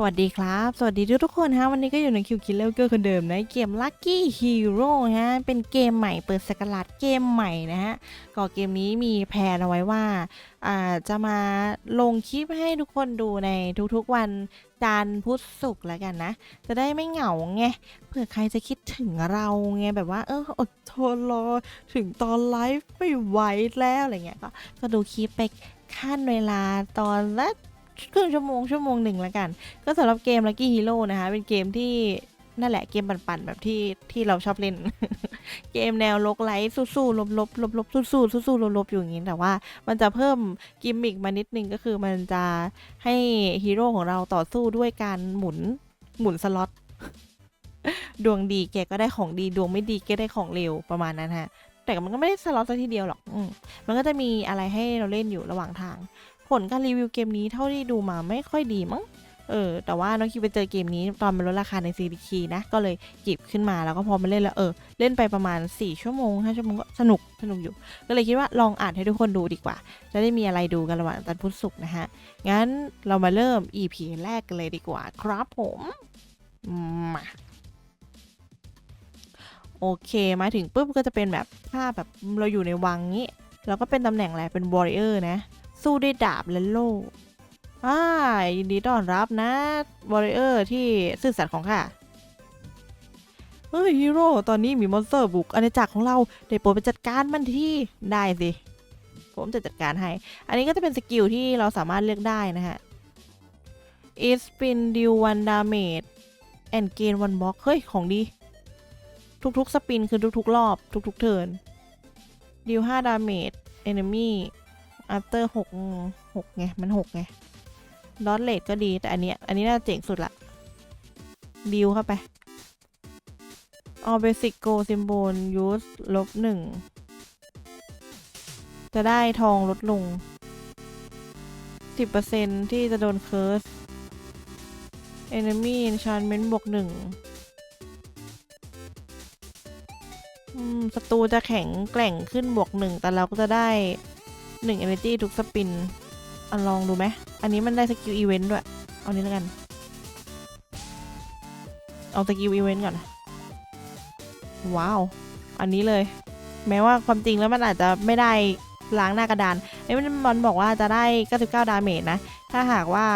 สวัสดีครับ สวัสดีทุกทุกคนฮะ วันนี้ก็อยู่ในคิวคิลเลอร์เกอร์คนเดิมนะ เกม Lucky Hero ฮะ เป็นเกมใหม่เปิดสกราดเกมใหม่นะฮะก็เกมนี้มีแพลนเอาไว้ว่าอ่าจะมาลงคลิปให้ทุกคนดูในทุกๆวันจันทร์พุธศุกร์แล้วกันนะ จะได้ไม่เหงาไงเผื่อใครจะคิดถึงเราไงแบบว่า เอออดทนรอถึงตอนไลฟ์ไม่ไหวแล้วอะไรเงี้ยก็ก็ดูคลิปไปขั้นเวลาตอนละ ครึ่งชั่วโมงชั่วโมงหนึ่งแล้วกัน ก็สำหรับเกม Lucky Hero นะคะ เป็นเกมที่นั่นแหละเกมปั่นๆแบบที่ที่เราชอบเล่น เกมแนวลกไลท์สู้ๆลบๆลบๆสู้ๆสู้ๆลบๆอยู่อย่างนี้แต่ว่ามันจะเพิ่มกิมมิกมานิดนึงก็คือมันจะให้ฮีโร่ของเราต่อสู้ด้วยการหมุนหมุนสล็อตดวงดีแกก็ได้ของดีดวงไม่ดีแกได้ของเร็วประมาณนั้นฮะแต่มันก็ไม่ได้สล็อตซะทีเดียวหรอกอมมันก็จะมีอะไรให้เราเล่นอยู่ระหว่างทาง ผลการรีวิวเกมนี้เท่าที่ดูมาไม่ค่อยดีมั้งเออแต่ว่าน้องคิวไปเจอเกมนี้ตอนมันลดราคาใน CBK นะก็เลยหยิบขึ้นมาแล้วก็พอมาเล่นแล้วเออเล่นไปประมาณ 4 ชั่วโมง5ชั่วโมงก็สนุกสนุกอยู่ ก็เลยคิดว่าลองอ่านให้ทุกคนดูดีกว่า จะได้มีอะไรดูกันระหว่างจันพุธศุกร์นะฮะ งั้นเรามาเริ่ม EP แรกกันเลยดีกว่าครับผมมาโอเคมาถึงปุ๊บก็จะเป็นแบบภาพแบบเราอยู่ในวังนี้แล้วก็เป็นตำแหน่งอะไรเป็น warrior นะ สู้ด้วยดาบและโล่อ่ายินดีต้อนรับนะวอริเออร์ที่ซื่อสัตย์ของข้าเฮ้ยฮีโร่ตอนนี้มีมอนสเตอร์บุกอาณาจักรของเราได้โปรดไปจัดการมันที่ได้สิ ผมจะจัดการให้ อันนี้ก็จะเป็นสกิลที่เราสามารถเลือกได้นะฮะ It spin deal one damage and gain one block เฮ้ย ของดี ทุกๆ สปินคือทุกๆ รอบ ทุกๆ เทิร์น deal 5 damage enemy after หกหกไง มันหกไงดอทเลทก็ดีแต่อันนี้อันนี้น่าเจ๋งสุดละดิวเข้าไป all basic go symbol use ลบหนึ่งจะได้ทองลดลง 10%ที่จะโดนเคิร์ส enemy enchantment บวกหนึ่งอืมศัตรูจะแข็งแกร่งขึ้นบวกหนึ่งแต่เราก็จะได้ หนึ่ง energy ทุกสปินอลองดูไหม อันนี้มันได้สกิลอีเวนต์ด้วย เอานี้แล้วกัน เอาสกิลอีเวนต์ก่อน ว้าว อันนี้เลย แม้ว่าความจริงแล้วมันอาจจะไม่ได้ล้างหน้ากระดานไอ้มันบอลบอกว่าจะได้ 99 ดาเมจนะ ถ้าหากว่า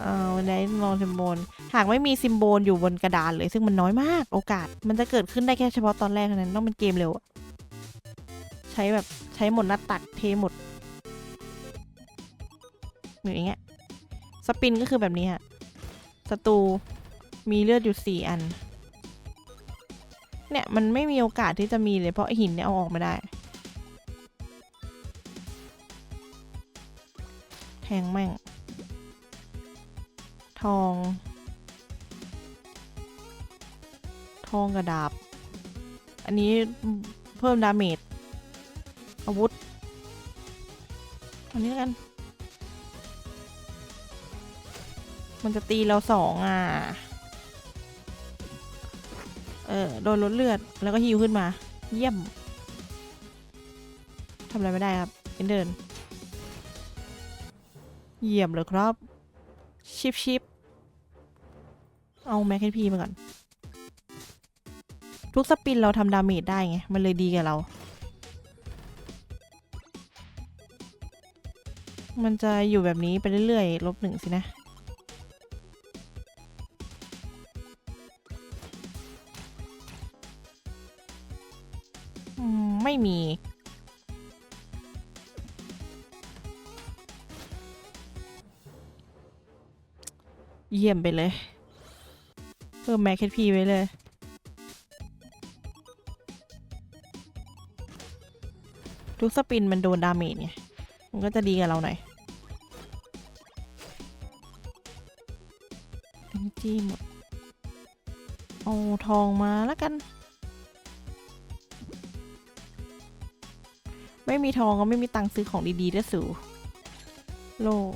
เอ่อในลองซิมโบล หากไม่มีซิมโบลอยู่บนกระดานเลย ซึ่งมันน้อยมาก โอกาส มันจะเกิดขึ้นได้แค่เฉพาะตอนแรกเท่านั้น ต้องเป็นเกมเร็ว ใช้แบบใช้หมดหน้าตักเทหมด อย่างเงี้ยสปินก็คือแบบนี้ฮะศัตรูมีเลือดอยู่สี่อัน เนี่ยมันไม่มีโอกาสที่จะมีเลยเพราะไอหินเนี่ยเอาออกมาได้ แทงแม่ง ทอง ทองกระดาบ อันนี้เพิ่มดาเมจอาวุธ อันนี้กัน มันจะตีเราสองอะ เออ โดนลดเลือด แล้วก็ฮิวขึ้นมา เยี่ยม ทำอะไรไม่ได้ครับเอ็นเดิน เยี่ยมเลยครับ ชิปชิปเอาแม็กพีมาก่อน ทุกสปินเราทำดาเมจได้ไง มันเลยดีกับเรา มันจะอยู่แบบนี้ไปเรื่อยๆ ลบหนึ่งสินะ เยี่ยมไปเลย เพิ่มแม็กพีไว้เลย ทุกสปินมันโดนดาเมจไงมันก็จะดีกับเราหน่อยเอนจีหมด เอาทองมาแล้วกัน ไม่มีทองก็ไม่มีตังค์ซื้อของดีๆด้วยสูโลก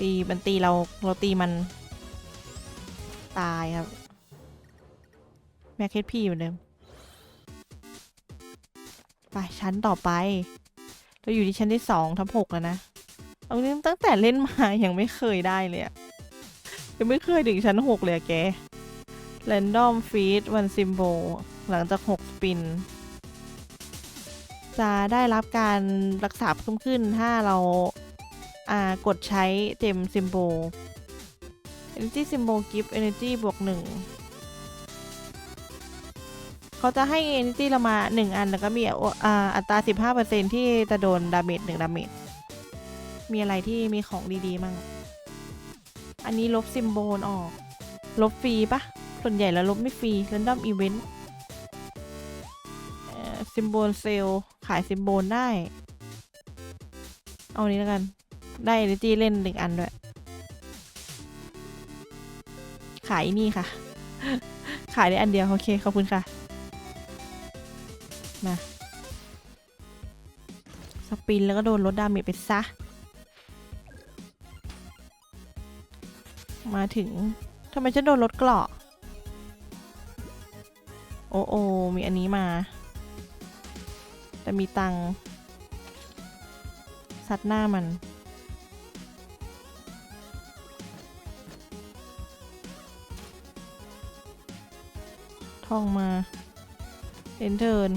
ตีมันตีเราเราตีมัน ตายครับ แม็กเคพีเหมือนเดิม ไปชั้นต่อไป เราอยู่ที่ชั้นที่สองทับหกแล้วนะ เอานี้ตั้งแต่เล่นมายังไม่เคยได้เลยอะยังไม่เคยถึงชั้นหกเลยอะแก Random Feed One Symbol หลังจากหกสปินจะได้รับการรักษาเพิ่มขึ้นถ้าเรา กดใช้เจมซิมโบ Energy Symbol Give Energy บวกหนึ่งเขาจะให้ Energy เรามา 1 อัน แล้วก็มีอ่าอัตรา 15%ที่จะโดนดาเมจ1ดาเมจ มีอะไรที่มีของดีๆมั่ง อันนี้ลบซิมโบลออก ลบฟรีปะ ส่วนใหญ่แล้วลบไม่ฟรี Random Event ซิมโบลเซลขายซิมโบลได้ เอาอันนี้แล้วกัน ได้ Energy เล่นหนึ่งอันด้วย ขายนี่ค่ะ ขายได้อันเดียว โอเค ขอบคุณค่ะ มา สปินแล้วก็โดนลดดาเมจไปซะ มาถึงทำไมฉันโดนลดเกราะโอ้โอมีอันนี้มา แต่มีตังค์ซัดหน้ามัน ท่องมาเอนเทิร์น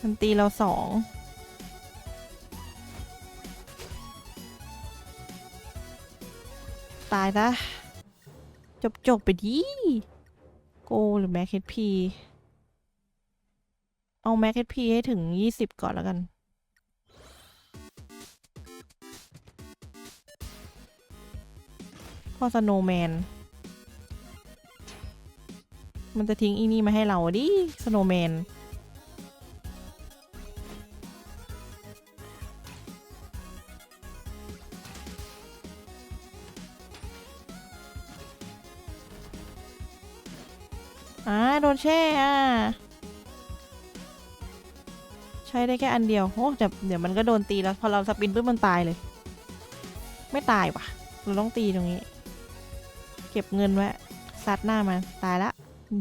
มันตีเราสองตายละจบจบๆไปดีโกหรือแม็กเฮดพีเอาแม็กเฮดพีให้ถึงยี่สิบก่อนแล้วกัน พ่อสโนแมน มันจะทิ้งอีนี่มาให้เราดิสโนแมนอ่าโดนแช่อะใช้ได้แค่อันเดียวโอ้แต่เดี๋ยวมันก็โดนตีแล้ว พอเราสปินปุ๊บมันตายเลย ไม่ตายว่ะ เราต้องตีตรงนี้ เก็บเงินไว้ซัดหน้ามันตายละ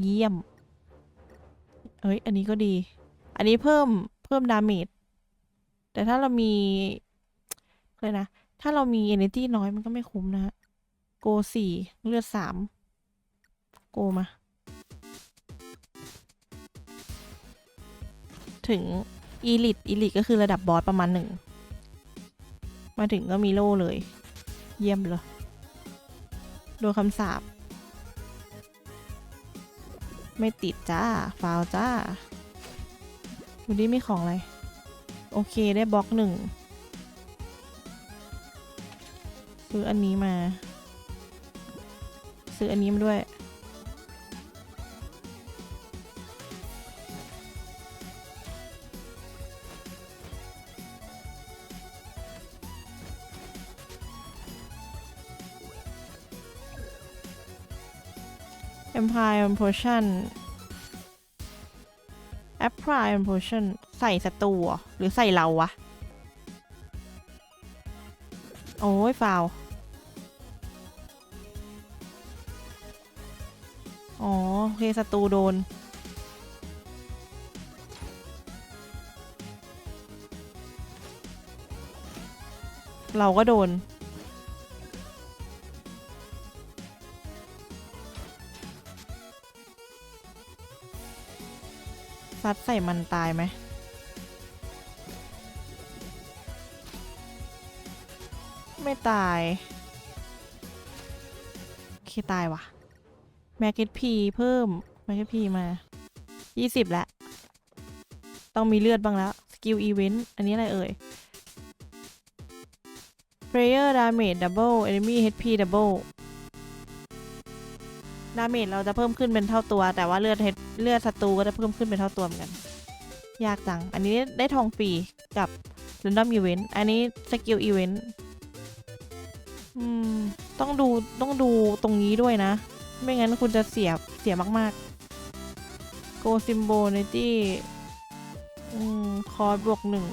เยี่ยม เอ้ย อันนี้ก็ดี อันนี้เพิ่มเพิ่มดาเมจ แต่ถ้าเรามีเลยนะ ถ้าเรามี energy น้อยมันก็ไม่คุ้มนะฮะ โกสี่เลือดสาม โกมา ถึงอีลิตอีลิตก็คือระดับบอสประมาณหนึ่ง มาถึงก็มีโล่เลย เยี่ยมเลย โดนคำสาป ไม่ติดจ้าฟาวจ้า ดูดิมีของอะไร โอเคได้บล็อกหนึ่งซื้ออันนี้มา ซื้ออันนี้มาด้วย Empire and Potion Apply and Potion ใส่ศัตรูหรือใส่เราวะ โอ้ยฟาวอ๋อโอเคศัตรูโดนเราก็โดน ซัดใส่มันตายไหมไม่ตายโอเคตายว่ะแมกเก็ตพีเพิ่มแมกเก็ตพีมา 20 แล้ว ต้องมีเลือดบ้างแล้ว สกิลอีเวนต์ อันนี้อะไรเอ่ย Player Damage Double Enemy HP Double ดาเมจเราจะเพิ่มขึ้นเป็นเท่าตัว แต่ว่าเลือดเลือดศัตรูก็จะเพิ่มขึ้นเป็นเท่าตัวเหมือนกัน ยากจัง อันนี้ได้ทองฟรีกับ Random Event อันนี้สกิลอีเวนต์ต้องดูต้องดูตรงนี้ด้วยนะ ไม่งั้นคุณจะเสียเสียมากๆ Go Symbol n e t y อืมคอร์บวกหนึ่ง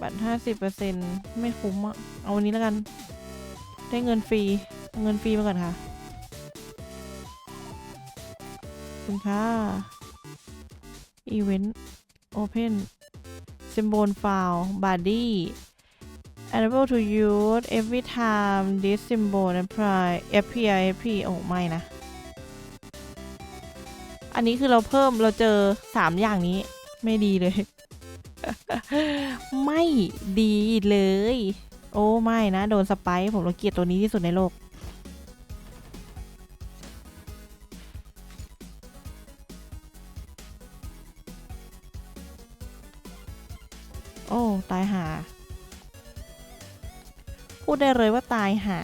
บัตรห้าสิบเปอร์เซ็นไม่คุ้มอะเอาวันนี้แล้วกัน ได้เงินฟรี เงินฟรีมาก่อนค่ะ คุณค่ะ Event Open Symbol File Body Enable to use every time this symbol apply appear AP โอ้ไม่นะ อันนี้คือเราเพิ่มเราเจอ 3 อย่างนี้ ไม่ดีเลย ไม่ดีเลย โอ้ไม่นะ โดนสไปค์ผมเราเกลียดตัวนี้ที่สุดในโลก โอ้ ตายหา พูดได้เลยว่าตายหา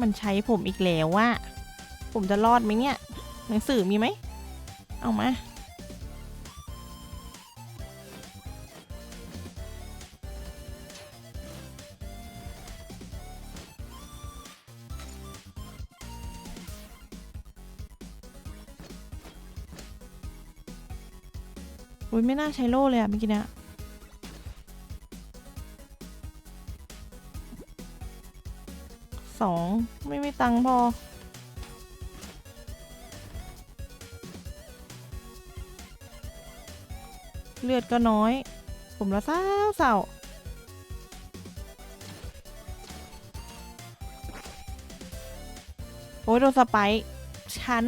มันใช้ผมอีกแล้วว่า ผมจะรอดไหมเนี่ย หนังสือมีไหม เอามา อุ้ยไม่น่าใช้โล่เลยอะเมื่อกี้เนะ สองไม่มีตังค์พอ เลือดก็น้อย ผมละเศร้าเศร้าโอ้ยโดนสไปค์ฉัน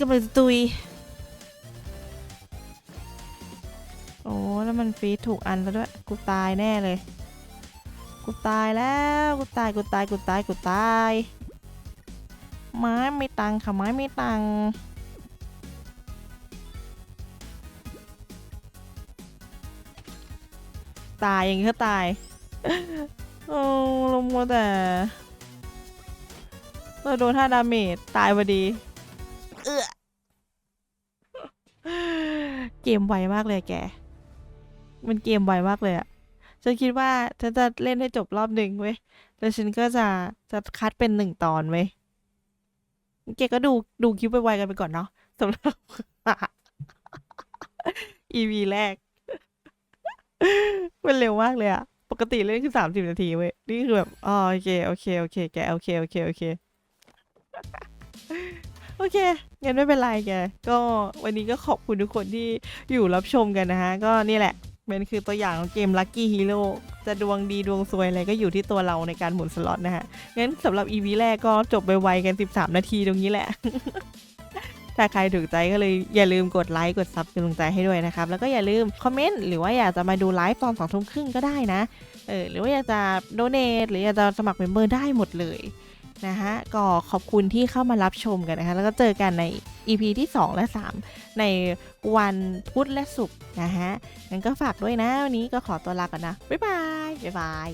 กำลังจะตุย โอ้แล้วมันฟีดถูกอันซะด้วย กูตายแน่เลย กูตายแล้วกูตายกูตายกูตายกูตายไม้ไม่ตังค่ะไม้ไม่ตังตายอย่างนี้ก็ตายโอ้ลงมัวแต่เราโดนท่าดาเมจตายพอดีเออเกมไวมากเลยแก มันเกมไวมากเลยอะ ฉันคิดว่าฉันจะเล่นให้จบรอบหนึ่งเว้ยแล้วฉันก็จะจะคัดเป็นหนึ่งตอนเว้ยแกก็ดูดูคลิปไวๆกันไปก่อนเนาะสำหรับ EP แรก มันเร็วมากเลยอะปกติเล่นคือสามสิบนาทีเว้ย นี่คือแบบอ๋อโอเค โอเค โอเค แก โอเค โอเค โอเค โอเคงั้นไม่เป็นไรแก ก็วันนี้ก็ขอบคุณทุกคนที่อยู่รับชมกันนะฮะ ก็นี่แหละ มันคือตัวอย่างของเกม Lucky Hero จะดวงดีดวงซวยอะไรก็อยู่ที่ตัวเราในการหมุนสล็อตนะฮะ งั้นสำหรับ EP แรกก็จบไปไวๆกัน 13 นาทีตรงนี้แหละ ถ้าใครถูกใจก็เลยอย่าลืมกดไลค์กดซับเป็นกำลังใจให้ด้วยนะครับ แล้วก็อย่าลืมคอมเมนต์หรือว่าอยากจะมาดูไลฟ์ตอนสองทุ่มครึ่งก็ได้นะ เออหรือว่าอยากจะโดเน a หรืออยากจะสมัครเมมเบอร์ได้หมดเลย นะฮะก็ขอบคุณที่เข้ามารับชมกันนะคะแล้วก็เจอกันใน EP ที่ 2 และ 3 ในวันพุธและศุกร์นะฮะงั้นก็ฝากด้วยนะ วันนี้ก็ขอตัวลาก่อนนะ บ๊ายบาย บ๊ายบาย